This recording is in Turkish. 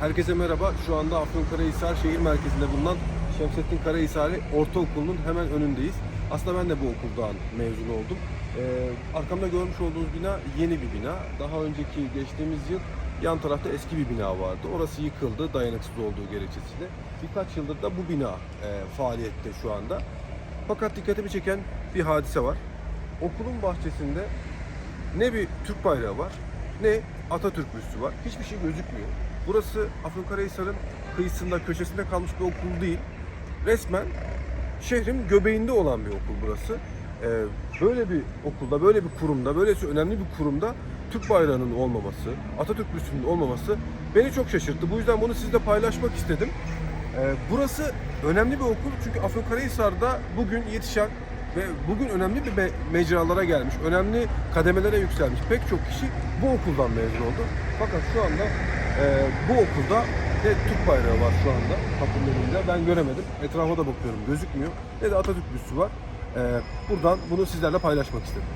Herkese merhaba. Şu anda Afyonkarahisar şehir merkezinde bulunan Şemsettin Karahisari Ortaokulu'nun hemen önündeyiz. Aslında ben de bu okuldan mezun oldum. Ee, arkamda görmüş olduğunuz bina yeni bir bina. Daha önceki geçtiğimiz yıl yan tarafta eski bir bina vardı. Orası yıkıldı dayanıksız olduğu gerekçesiyle. Birkaç yıldır da bu bina e, faaliyette şu anda. Fakat dikkatimi çeken bir hadise var. Okulun bahçesinde ne bir Türk bayrağı var ne Atatürk büstü var. Hiçbir şey gözükmüyor. Burası Afyonkarahisar'ın kıyısında, köşesinde kalmış bir okul değil. Resmen şehrin göbeğinde olan bir okul burası. Ee, böyle bir okulda, böyle bir kurumda, böylesi önemli bir kurumda Türk bayrağının olmaması, Atatürk büstünün olmaması beni çok şaşırttı. Bu yüzden bunu sizle paylaşmak istedim. Ee, burası önemli bir okul çünkü Afyonkarahisar'da bugün yetişen ve bugün önemli bir me- mecralara gelmiş, önemli kademelere yükselmiş pek çok kişi bu okuldan mezun oldu. Fakat şu anda e, bu okulda ne Türk bayrağı var şu anda kapının önünde ben göremedim. Etrafa da bakıyorum gözükmüyor. Ne de Atatürk büstü var. E, buradan bunu sizlerle paylaşmak istedim.